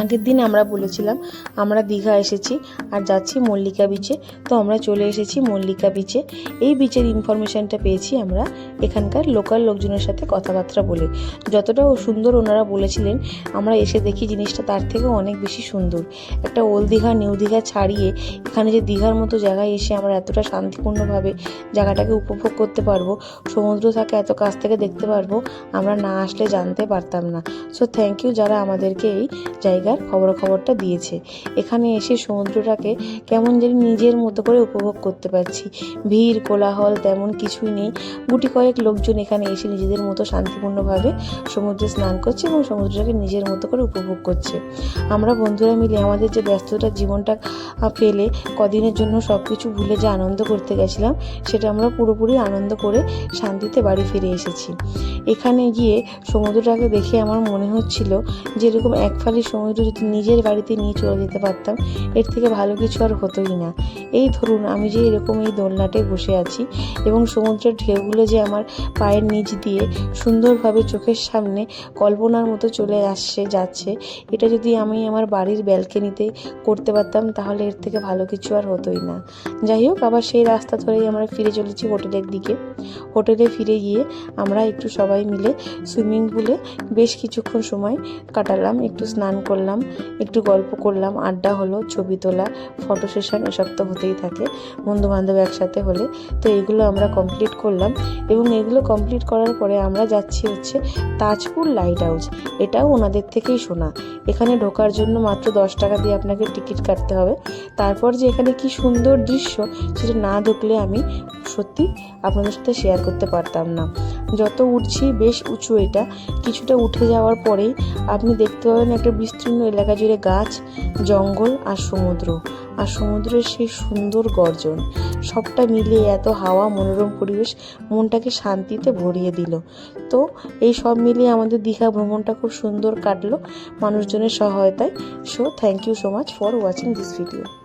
আগের দিন আমরা বলেছিলাম, আমরা দীঘা এসেছি আর যাচ্ছি মল্লিকা বিচে তো আমরা চলে এসেছি মল্লিকা বিচে এই বিচের ইনফরমেশানটা পেয়েছি আমরা এখানকার লোকাল লোকজনের সাথে কথাবার্তা বলে। যতটা সুন্দর ওনারা বলেছিলেন, আমরা এসে দেখি জিনিসটা তার থেকেও অনেক বেশি সুন্দর। একটা ওল্ড দীঘা নিউ দীঘা ছাড়িয়ে এখানে যে দীঘার মতো জায়গায় এসে আমরা এতটা শান্তিপূর্ণভাবে জায়গাটাকে উপভোগ করতে পারব, সমুদ্র থাকে এত কাছ থেকে দেখতে পারব, আমরা না আসলে জানতে পারতাম না। সো থ্যাংক ইউ যারা আমাদেরকে এই জায়গার খবরাখবরটা দিয়েছে। এখানে এসে সমুদ্রটাকে কেমন যেন নিজের মতো করে উপভোগ করতে পারছি। ভিড়, কোলাহল তেমন কিছুই নেই। গুটি কয়েক লোকজন এখানে এসে নিজেদের মতো শান্তিপূর্ণভাবে সমুদ্রে স্নান করছে এবং সমুদ্রটাকে নিজের মতো করে উপভোগ করছে। আমরা বন্ধুরা মিলে আমাদের যে ব্যস্ততার জীবনটা ফেলে কদিনের জন্য সব কিছু ভুলে যে আনন্দ করতে গেছিলাম, সেটা আমরা পুরোপুরি আনন্দ করে শান্তিতে বাড়ি ফিরে এসেছি। এখানে গিয়ে সমুদ্রটাকে দেখে আমার মনে হচ্ছিল যে এরকম এক ফালি সমুদ্র যদি নিজের বাড়িতে নিয়ে চলে যেতে পারতাম, এর থেকে ভালো কিছু আর হতোই না। এই ধরুন, আমি যে এরকম এই দোলনাটে বসে আছি এবং সমুদ্রের ঢেউগুলো যে আমার পায়ের নিচ দিয়ে সুন্দরভাবে চোখের সামনে কল্পনার মতো চলে আসছে, যাচ্ছে, এটা যদি আমি আমার বাড়ির ব্যালকনিতে করতে পারতাম, তাহলে এর থেকে ভালো কিছু আর হতোই না। যাই হোক, আবার সেই রাস্তা ধরেই আমরা ফিরে চলেছি হোটেলের দিকে। হোটেলে ফিরে গিয়ে আমরা একটু সবাই মিলে সুইমিং পুলে বেশ কিছুক্ষণ সময় কাটালাম, একটু স্নান করলাম, একটু গল্প করলাম, আড্ডা হলো, ছবি তোলা ফটো সেশন এসব তো হতেই থাকে বন্ধু বান্ধব একসাথে হলে। তো এগুলো আমরা কমপ্লিট করলাম এবং এগুলো কমপ্লিট করার পরে আমরা যাচ্ছি হচ্ছে তাজপুর লাইট হাউস এটাও ওনাদের থেকেই শোনা। এখানে ঢোকার জন্য মাত্র দশ টাকা দিয়ে আপনাকে টিকিট কাটতে হবে। তারপর যে এখানে কি সুন্দর দৃশ্য, সেটা না ঢুকলে আমি সত্যি আপনাদের সাথে শেয়ার করতে পারতাম না। যত উঠছি, বেশ উঁচু এটা। কিছুটা উঠে যাওয়ার পরেই আপনি দেখতে পাবেন একটা বিস্তীর্ণ এলাকা জুড়ে গাছ, জঙ্গল আর সমুদ্র। আর সমুদ্রের সেই সুন্দর গর্জন, সবটা মিলিয়ে এত হাওয়া, মনোরম পরিবেশ মনটাকে শান্তিতে ভরিয়ে দিল। তো এই সব মিলিয়ে আমাদের দীঘা ভ্রমণটা খুব সুন্দর কাটলো। মানুষজনের সহায়তায়। So thank you so much for watching this video